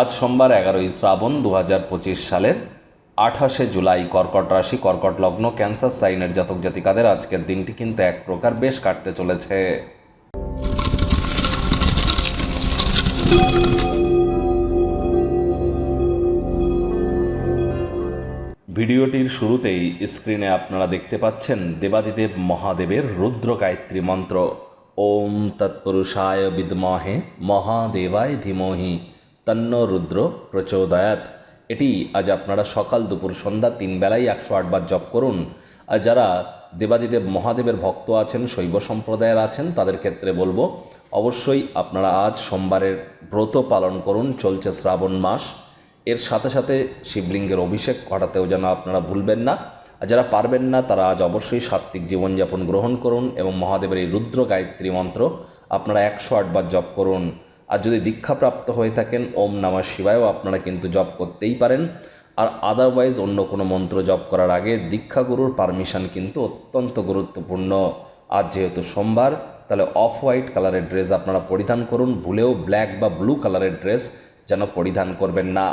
আজ সোমবার এগারোই শ্রাবণ দু হাজার পঁচিশ সালের আঠাশে জুলাই কর্কট রাশি, কর্কট লগ্ন, ক্যান্সার সাইনের জাতক জাতিকাদের আজকের দিনটি কিন্তু এক প্রকার বেশ কাটতে চলেছে। ভিডিওটির শুরুতেই স্ক্রিনে আপনারা দেখতে পাচ্ছেন দেবাদিদেব মহাদেবের রুদ্র গায়ত্রী মন্ত্র। ওম তৎপুরুষায় বিদ্মহে মহাদেবায় ধীমহি। তন্ন রুদ্র প্রচোদয়াত। এটি আজ আপনারা সকাল দুপুর সন্ধ্যা তিন বেলায় একশো আটবার জপ করুন। আর যারা দেবাদিদেব মহাদেবের ভক্ত আছেন, শৈব সম্প্রদায়ের আছেন, তাদের ক্ষেত্রে বলব, অবশ্যই আপনারা আজ সোমবারের ব্রত পালন করুন, চলছে শ্রাবণ মাস। এর সাথে সাথে শিবলিঙ্গের অভিষেক ঘটাতেও যেন আপনারা ভুলবেন না। আর যারা পারবেন না, তারা আজ অবশ্যই সাত্ত্বিক জীবনযাপন গ্রহণ করুন এবং মহাদেবের এই রুদ্র গায়ত্রী মন্ত্র আপনারা একশো আটবার জপ করুন। আর যদি দীক্ষাপ্রাপ্ত হয়ে থাকেন, ওম নামা শিবায়ও আপনারা কিন্তু জপ করতেই পারেন। আর আদারওয়াইজ অন্য কোনো মন্ত্র জপ করার আগে দীক্ষাগুরুর পারমিশন কিন্তু অত্যন্ত গুরুত্বপূর্ণ। আজ যেহেতু সোমবার, তাহলে অফ হোয়াইট কালারের ড্রেস আপনারা পরিধান করুন। ভুলেও ব্ল্যাক বা ব্লু কালারের ড্রেস যেন পরিধান করবেন না।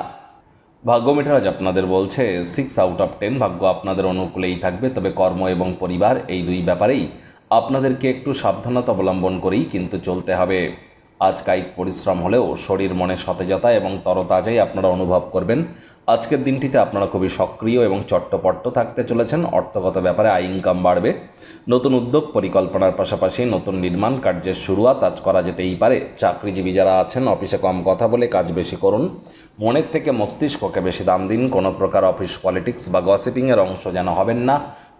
ভাগ্য মিঠারাজ আপনাদের বলছে সিক্স আউট অফ টেন ভাগ্য আপনাদের অনুকূলেই থাকবে। তবে কর্ম এবং পরিবার এই দুই ব্যাপারেই আপনাদেরকে একটু সাবধানতা অবলম্বন করেই কিন্তু চলতে হবে। আজ কায়িক পরিশ্রম হলেও শরীর, মনে সতেজতা এবং তরতাজাই আপনারা অনুভব করবেন। আজকের দিনটিতে আপনারা খুবই সক্রিয় এবং চট্টপট্ট থাকতে চলেছেন। অর্থগত ব্যাপারে আয় ইনকাম বাড়বে। নতুন উদ্যোগ পরিকল্পনার পাশাপাশি নতুন নির্মাণ কার্যের শুরুয়াত আজ করা যেতেই পারে। চাকরিজীবী যারা আছেন, অফিসে কম কথা বলে কাজ বেশি করুন। মনের থেকে মস্তিষ্ককে বেশি দাম দিন। কোনো প্রকার অফিস পলিটিক্স বা গসিপিংয়ের অংশ যেন হবেন না।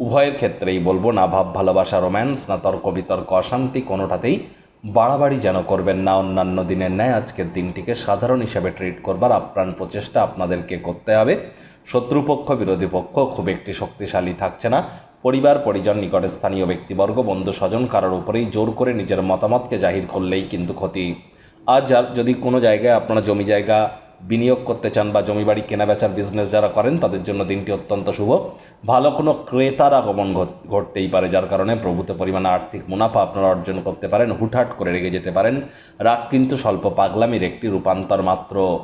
উভয়ের ক্ষেত্রেই বলব, না ভাব, ভালোবাসা রোম্যান্স না তর্ক, বিতর্ক, অশান্তি কোনোটাতেই বাড়াবাড়ি যেন করবেন না। অন্যান্য দিনের ন্যায় আজকের দিনটিকে সাধারণ হিসাবে ট্রিট করবার আপ্রাণ প্রচেষ্টা আপনাদেরকে করতে হবে। শত্রুপক্ষ, বিরোধী পক্ষ খুব একটি শক্তিশালী থাকছে না। পরিবার, পরিজন, নিকটে স্থানীয় ব্যক্তিবর্গ, বন্ধু, স্বজন কারোর উপরেই জোর করে নিজের মতামতকে জাহির করলেই কিন্তু ক্ষতি। আজ আর যদি কোনো জায়গায় আপনারা জমি জায়গা বিনিয়োগ করতে চান বা জমি বাড়ি কেনা বেচার বিজনেস যারা করেন, তাদের জন্য দিনটি অত্যন্ত শুভ। ভালো কোনো ক্রেতার আগমন ঘটতেই পারে, যার কারণে প্রভূত পরিমাণে আর্থিক মুনাফা আপনারা অর্জন করতে পারেন, হুটহাট করে রেগে যেতে পারেন। রাগ কিন্তু স্বল্প পাগলামির একটি রূপান্তর মাত্র।